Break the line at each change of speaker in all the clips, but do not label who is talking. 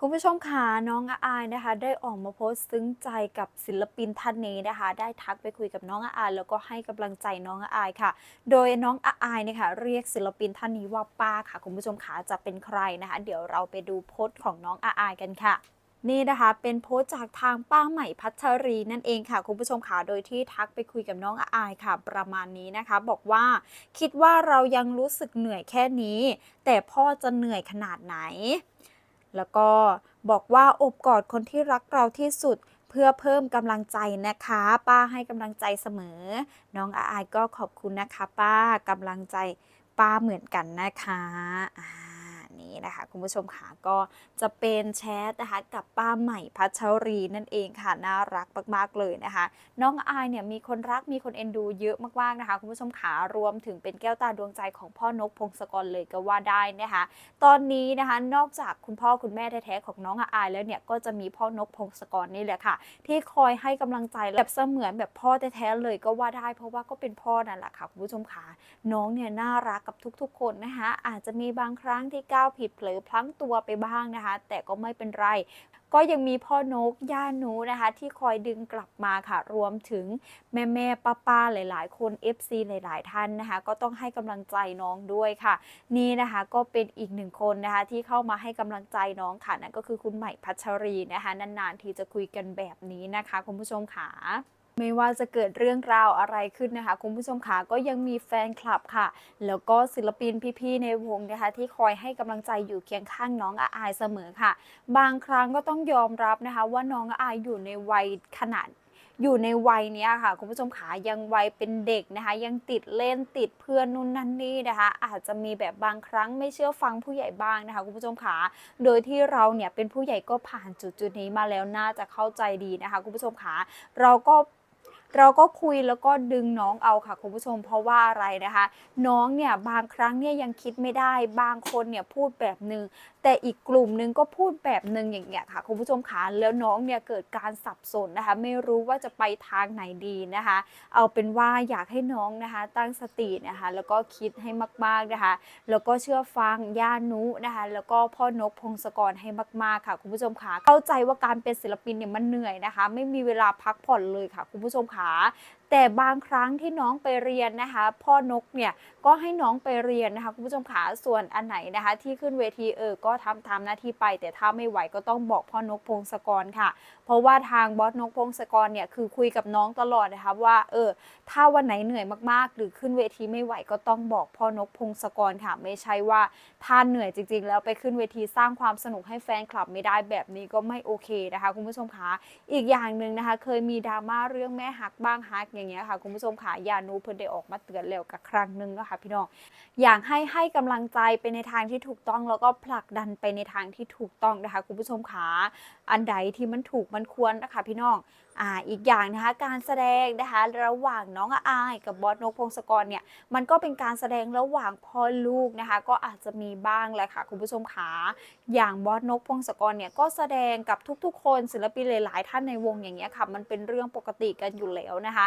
คุณผู้ชมค่ะน้องอาอายนะคะ ได้ออกมาโพสต์ซึ้งใจกับศิลปินท่านนี้นะคะ ได้ทักไปคุยกับน้องอาอายแล้วก็ให้กำลังใจน้องอาอายค่ะ โดยน้องอาอายเนี่ยค่ะเรียกศิลปินท่านนี้ว่าป้าค่ะ คุณผู้ชมคะจะเป็นใครนะคะ เดี๋ยวเราไปดูโพสต์ของน้องอาอายกันค่ะนี่นะคะเป็นโพสต์จากทางป้าใหม่พัชรีนั่นเองค่ะ คุณผู้ชมค่ะโดยที่ทักไปคุยกับน้องอาอายค่ะ ประมาณนี้นะคะ บอกว่าคิดว่าเรายังรู้สึกเหนื่อยแค่นี้ แต่พ่อจะเหนื่อยขนาดไหน แล้วก็บอกว่าอบกอดคนที่รักเราที่สุดเพื่อเพิ่มกำลังใจนะคะ ป้าให้กำลังใจเสมอ น้องอาอายก็ขอบคุณนะคะ ป้ากำลังใจป้าเหมือนกันนะคะอ่านี่ นะคะคุณผู้ชมค่ะก็จะเป็นแชทนะคะกับป้าใหม่พัชรีนั่นเองค่ะน่ารักมากๆเลยนะคะ น้องอายเนี่ยมีคนรักมีคนเอ็นดูเยอะมากๆนะคะคุณผู้ชมขารวมถึงเป็นแก้วตาดวงใจของพ่อนกพงศกรเลยก็ว่าได้นะคะ ตอนนี้นะคะนอกจากคุณพ่อคุณแม่แท้ๆของน้องอาอายแล้วเนี่ยก็จะมีพ่อนกพงศกรนี่แหละค่ะ ที่คอยให้กำลังใจแบบเสมือนแบบพ่อแท้ๆเลยก็ว่าได้ เพราะว่าก็เป็นพ่อนั่นแหละค่ะคุณผู้ชมค่ะน้องเนี่ยน่ารักกับทุกๆ คนนะคะอาจจะมีบางครั้งที่ก้าวผิดเผลอพลั้งตัวไปบ้างนะคะ แต่ก็ไม่เป็นไร ก็ยังมีพ่อนกย่านูนะคะ ที่คอยดึงกลับมาค่ะ รวมถึงแม่แม่ป้าป้าหลาย ๆ คน FC หลาย ๆ ท่านนะคะ ก็ต้องให้กำลังใจน้องด้วยค่ะ นี่นะคะก็เป็นอีกหนึ่งคนนะคะ ที่เข้ามาให้กำลังใจน้องค่ะนั่นก็คือคุณใหม่พัชรีนะคะ นาน ๆ ทีจะคุยกันแบบนี้นะคะ คุณผู้ชมค่ะ ไม่ว่าจะเกิดเรื่องราวอะไรขึ้นนะคะ คุณผู้ชมค่ะก็ยังมีแฟนคลับค่ะ แล้วก็ศิลปินพี่ๆในวงนะคะ ที่คอยให้กำลังใจอยู่เคียงข้างน้องอาอายเสมอค่ะ บางครั้งก็ต้องยอมรับนะคะ ว่าน้องอาอายอยู่ในวัยขนาดอยู่ในวัยนี้ค่ะ คุณผู้ชมขายังวัยเป็นเด็กนะคะ ยังติดเล่นติดเพื่อนนู่นนั่นนี่นะคะ อาจจะมีแบบบางครั้งไม่เชื่อฟังผู้ใหญ่บ้างนะคะ คุณผู้ชมขาโดยที่เราเนี่ยเป็นผู้ใหญ่ก็ผ่านจุดจุดนี้มาแล้วน่าจะเข้าใจดีนะคะ คุณผู้ชมขาเราก็ เราก็คุยแล้วก็ดึงน้องเอาค่ะคุณผู้ชมเพราะว่าอะไรนะคะ น้องเนี่ยบางครั้งเนี่ยยังคิดไม่ได้ บางคนเนี่ยพูดแบบนึง แต่อีกกลุ่มหนึงก็พูดแบบนึงอย่างเงี้ยค่ะคุณผู้ชมคะแล้วน้องเนี่ยเกิดการสับสนนะคะ ไม่รู้ว่าจะไปทางไหนดีนะคะ เอาเป็นว่าอยากให้น้องนะคะ ตั้งสตินะคะ แล้วก็คิดให้มากๆนะคะ แล้วก็เชื่อฟังย่านุนะคะ แล้วก็พ่อนกพงศกรให้มากๆค่ะคุณผู้ชมค่ะเข้าใจว่าการเป็นศิลปินเนี่ยมันเหนื่อยนะคะ ไม่มีเวลาพักผ่อนเลยค่ะคุณผู้ชมค่ะขา แต่บางครั้งที่น้องไปเรียนนะคะ พ่อนกเนี่ยก็ให้น้องไปเรียนนะคะคุณผู้ชมค่ะส่วนอันไหนนะคะ ที่ขึ้นเวทีเออก็ทำตามหน้าที่ไป แต่ถ้าไม่ไหวก็ต้องบอกพ่อนกพงศกรค่ะ เพราะว่าทางบอสนกพงศกรเนี่ยคือคุยกับน้องตลอดนะคะว่าเออถ้าวันไหนเหนื่อยมากๆ หรือขึ้นเวทีไม่ไหวก็ต้องบอกพ่อนกพงศกรค่ะ ไม่ใช่ว่าถ้านเหนื่อยจริง ๆ แล้วไปขึ้นเวทีสร้างความสนุกให้แฟนคลับไม่ได้แบบนี้ก็ไม่โอเคนะคะ คุณผู้ชมคะอีกอย่างหนึ่งนะคะ เคยมีดราม่าเรื่องแม่ฮักบ้างฮักอย่างเงี้ยค่ะคุณผู้ชมค่ะยานูเพิ่นได้ออกมาเตือนแล้วกับครั้งหนึ่งนะคะพี่น้องอยากให้ให้กำลังใจไปในทางที่ถูกต้องแล้วก็ผลักดันไปในทางที่ถูกต้องนะคะคุณผู้ชมขาอันใดที่มันถูกมันควรนะคะพี่น้องอ่าอีกอย่างนะคะการแสดงนะคะระหว่างน้องอาอายกับบอสนกพงศกรเนี่ยมันก็เป็นการแสดงระหว่างพ่อลูกนะคะก็อาจจะมีบ้างแหละค่ะคุณผู้ชมขาอย่างบอสนกพงศกรเนี่ยก็แสดงกับทุกๆ คนศิลปินหลายๆท่านในวงอย่างเงี้ยค่ะมันเป็นเรื่องปกติกันอยู่แล้วนะคะ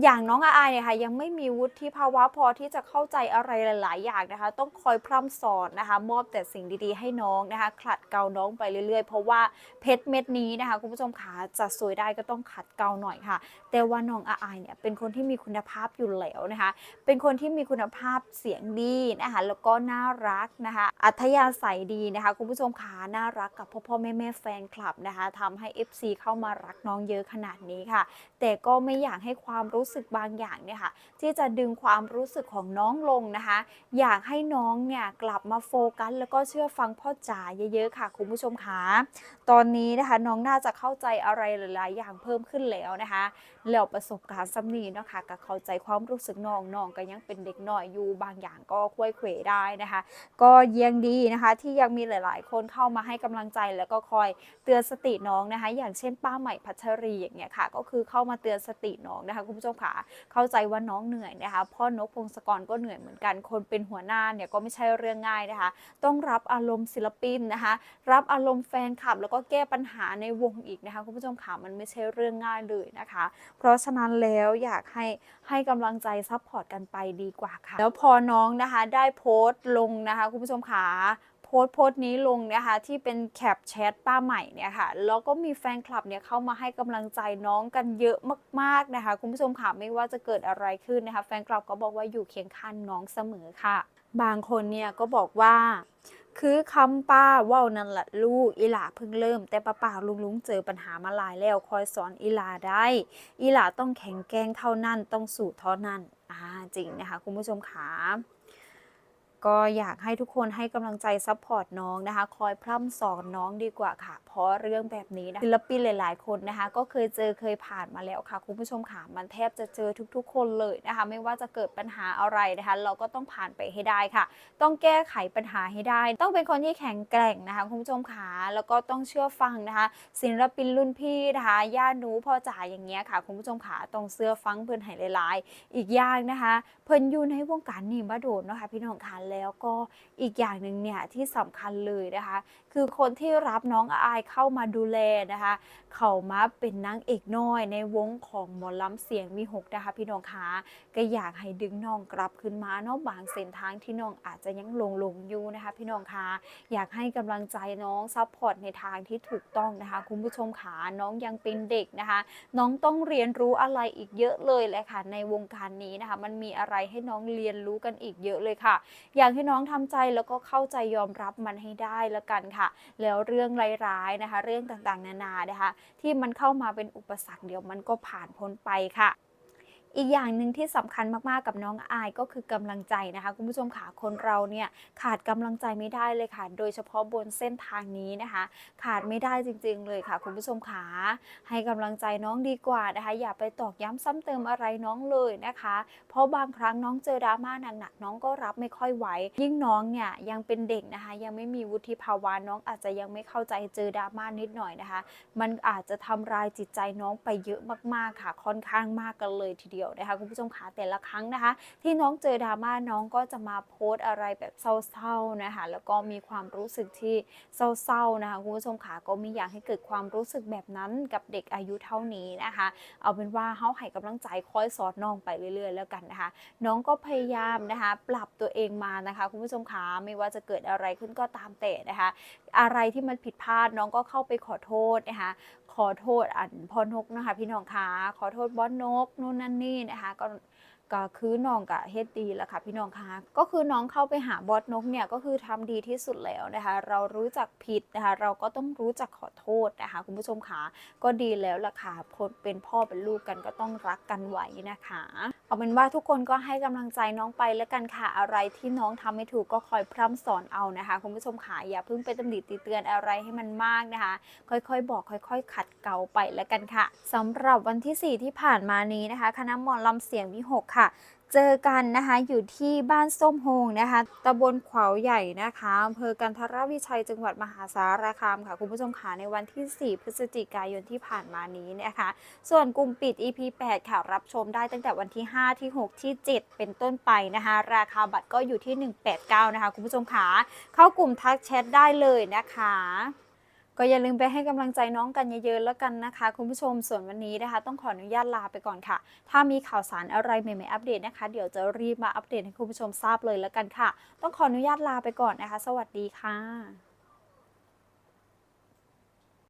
อย่างน้องอาอายเนี่ยค่ะยังไม่มีวุฒิภาวะพอที่จะเข้าใจอะไรหลาย ๆ อย่างนะคะ ต้องคอยพร่ำสอนนะคะมอบแต่สิ่งดีๆ ให้น้องนะคะขัดเกลาน้องไปเรื่อยๆ เพราะว่าเพชรเม็ดนี้นะคะคุณผู้ชมขาจะสวยได้ก็ต้องขัดเกลาหน่อยค่ะ แต่ว่าน้องอาอายเนี่ยเป็นคนที่มีคุณภาพอยู่แล้วนะคะ เป็นคนที่มีคุณภาพเสียงดีนะคะแล้วก็น่ารักนะคะอัธยาศัยดีนะคะคุณผู้ชมขาน่ารักกับพ่อพ่อแม่แม่แฟนคลับนะคะทำให้ FC เข้ามารักน้องเยอะขนาดนี้ค่ะ แต่ก็ไม่อยากให้ความรู้รู้สึกบางอย่างเนี่ยค่ะที่จะดึงความรู้สึกของน้องลงนะคะ อยากให้น้องเนี่ยกลับมาโฟกัส แล้วก็เชื่อฟังพ่อจ๋าเยอะๆค่ะ คุณผู้ชมคะตอนนี้นะคะน้องน่าจะเข้าใจอะไรหลายๆอย่างเพิ่มขึ้นแล้วนะคะแล้วประสบการณ์สำนีเนาะค่ะก็เข้าใจความรู้สึกน้องน้องก็ยังเป็นเด็กน้อยอยู่บางอย่างก็คุ้ยเขวได้นะคะ ก็ยังดีนะคะที่ยังมีหลาย ๆ คนเข้ามาให้กำลังใจแล้วก็คอยเตือนสติน้องนะคะ อย่างเช่นป้าใหม่พัชรีอย่างเงี้ยค่ะ ก็คือเข้ามาเตือนสติน้องนะคะคุณผู้ชมค่ะเข้าใจว่าน้องเหนื่อยนะคะพ่อนกพงศกรก็เหนื่อยเหมือนกัน คนเป็นหัวหน้าเนี่ยก็ไม่ใช่เรื่องง่ายนะคะ ต้องรับอารมณ์ศิลปินนะคะ รับอารมณ์แฟนคลับแล้วก็แก้ปัญหาในวงอีกนะคะคุณผู้ชมค่ะมันไม่ใช่เรื่องง่ายเลยนะคะ เพราะฉะนั้นแล้วอยากให้ให้กำลังใจซัพพอร์ตกันไปดีกว่าค่ะ แล้วพอน้องนะคะได้โพสต์ลงนะคะคุณผู้ชมค่ะโพสต์โพสต์นี้ลงนะคะที่เป็นแคปแชทป้าใหม่เนี่ยค่ะแล้วก็มีแฟนคลับเนี่ยเข้ามาให้กำลังใจน้องกันเยอะมากๆนะคะ คุณผู้ชมค่ะไม่ว่าจะเกิดอะไรขึ้นนะคะ แฟนคลับก็บอกว่าอยู่เคียงข้างน้องเสมอค่ะ บางคนเนี่ยก็บอกว่า คือคำป้าว่านั่นแหละลูกอีหลาเพิ่งเริ่ม แต่ป้าป่าลุงลุงเจอปัญหามาหลายแล้วคอยสอนอีหลาได้ อีหลาต้องแข็งแกร่งเท่านั้นต้องสู้เท่านั้นอ่าจริงนะคะคุณผู้ชมขา ก็อยากให้ทุกคนให้กำลังใจซัพพอร์ตน้องนะคะ คอยพร่ำสอนน้องดีกว่าค่ะ เพราะเรื่องแบบนี้นะศิลปินหลาย ๆ คนนะคะ ก็เคยเจอเคยผ่านมาแล้วค่ะ คุณผู้ชมค่ะมันแทบจะเจอทุก ๆ คนเลยนะคะ ไม่ว่าจะเกิดปัญหาอะไรนะคะ เราก็ต้องผ่านไปให้ได้ค่ะ ต้องแก้ไขปัญหาให้ได้ ต้องเป็นคนที่แข็งแกร่งนะคะคุณผู้ชมขาแล้วก็ต้องเชื่อฟังนะคะ ศิลปินรุ่นพี่นะคะย่าหนูพ่อจ๋าอย่างเงี้ยค่ะ คุณผู้ชมขาต้องเสื้อฟังเพื่อนให้หลาย ๆ อีกอย่างนะคะ เพิ่นอยู่ในวงการนี่มาโดนนะคะพี่น้องคะแล้วก็อีกอย่างหนึ่งเนี่ยที่สำคัญเลยนะคะ คือคนที่รับน้องอายเข้ามาดูแลนะคะ เขามาเป็นนางเอกน้อยในวงของหมอลำเสียงมีหกนะคะพี่น้องคะก็อยากให้ดึงน้องกลับขึ้นมาเนาะบางเส้นทางที่น้องอาจจะยังหลงหลงอยู่นะคะ พี่น้องคะอยากให้กำลังใจน้องซัพพอร์ตในทางที่ถูกต้องนะคะ คุณผู้ชมขาน้องยังเป็นเด็กนะคะ น้องต้องเรียนรู้อะไรอีกเยอะเลยแหละค่ะในวงการนี้นะคะ มันมีอะไรให้น้องเรียนรู้กันอีกเยอะเลยค่ะ อยากให้น้องทำใจแล้วก็เข้าใจยอมรับมันให้ได้แล้วกันค่ะแล้วเรื่องร้ายๆนะคะ เรื่องต่างๆ นานานะคะ ที่มันเข้ามาเป็นอุปสรรคเดี๋ยวมันก็ผ่านพ้นไปค่ะ อีกอย่างหนึ่งที่สำคัญมากๆกับน้องอายก็คือกำลังใจนะคะ คุณผู้ชมขาคนเราเนี่ยขาดกำลังใจไม่ได้เลยค่ะ โดยเฉพาะบนเส้นทางนี้นะคะ ขาดไม่ได้จริง ๆ เลยค่ะ คุณผู้ชมขาให้กำลังใจน้องดีกว่านะคะ อย่าไปตอกย้ำซ้ำเติมอะไรน้องเลยนะคะ เพราะบางครั้งน้องเจอดราม่าหนักๆน้องก็รับไม่ค่อยไหวยิ่งน้องเนี่ยยังเป็นเด็กนะคะ ยังไม่มีวุฒิภาวะน้องอาจจะยังไม่เข้าใจเจอดราม่านิดหน่อยนะคะ มันอาจจะทำลายจิตใจน้องไปเยอะมากๆค่ะ ค่อนข้างมากกันเลยทีเดียวนะคะคุณผู้ชมคะแต่ละครั้งนะคะ ที่น้องเจอดราม่าน้องก็จะมาโพสต์อะไรแบบเศร้าๆนะคะแล้วก็มีความรู้สึกที่เศร้าๆนะคะคุณผู้ชมคะก็ไม่อยากให้เกิดความรู้สึกแบบนั้นกับเด็กอายุเท่านี้นะคะ เอาเป็นว่าเฮาให้กำลังใจคอยสอนน้องไปเรื่อย ๆ แล้วกันนะคะ น้องก็พยายามนะคะ ปรับตัวเองมานะคะคุณผู้ชมคะไม่ว่าจะเกิดอะไรขึ้นก็ตามแต่นะคะ อะไรที่มันผิดพลาดน้องก็เข้าไปขอโทษนะคะ ขอโทษอันพอนกนะคะ พี่น้องคะขอโทษบอสนกนู่นนั่นนี่นะคะก็ก็คือน้องกับเฮ็ดดีแล้วค่ะพี่น้องคะก็คือน้องเข้าไปหาบอสนกเนี่ยก็คือทำดีที่สุดแล้วนะคะ เรารู้จักผิดนะคะ เราก็ต้องรู้จักขอโทษนะคะ คุณผู้ชมคะก็ดีแล้วล่ะค่ะคนเป็นพ่อเป็นลูกกันก็ต้องรักกันไว้นะคะ เอาเป็นว่าทุกคนก็ให้กำลังใจน้องไปแล้วกันค่ะอะไรที่น้องทำไม่ถูกก็คอยพร่ำสอนเอานะคะคุณผู้ชมค่ะอย่าเพิ่งไปตำหนิติเตือนอะไรให้มันมากนะคะ ค่อยๆ บอกค่อย ๆ ขัดเกลาไปแล้วกันค่ะสำหรับวันที่ 4 ที่ผ่านมานี้นะคะคณะหมอลำเสียงวิหกค่ะ เจอกันนะคะอยู่ที่บ้านส้มโฮงนะคะตำบลขวาวใหญ่นะคะอำเภอกันทรวิชัยจังหวัดมหาสารคามค่ะคุณผู้ชมค่ะในวันที่ 4 พฤศจิกายนที่ผ่านมานี้นะคะ ส่วนกลุ่มปิด EP 8 ค่ะรับชมได้ตั้งแต่วันที่ 5 ที่ 6 ที่ 7 เป็นต้นไปนะคะ ราคาบัตรก็อยู่ที่ 189 นะคะคุณผู้ชมค่ะเข้ากลุ่มทักแชทได้เลยนะคะ ก็อย่าลืมไปให้กำลังใจน้องกันเยอะๆแล้วกันนะคะ คุณผู้ชมส่วนวันนี้นะคะ ต้องขออนุญาตลาไปก่อนค่ะ ถ้ามีข่าวสารอะไรใหม่ๆอัปเดตนะคะ เดี๋ยวจะรีบมาอัปเดตให้คุณผู้ชมทราบเลยแล้วกันค่ะ ต้องขออนุญาตลาไปก่อนนะคะ สวัสดีค่ะ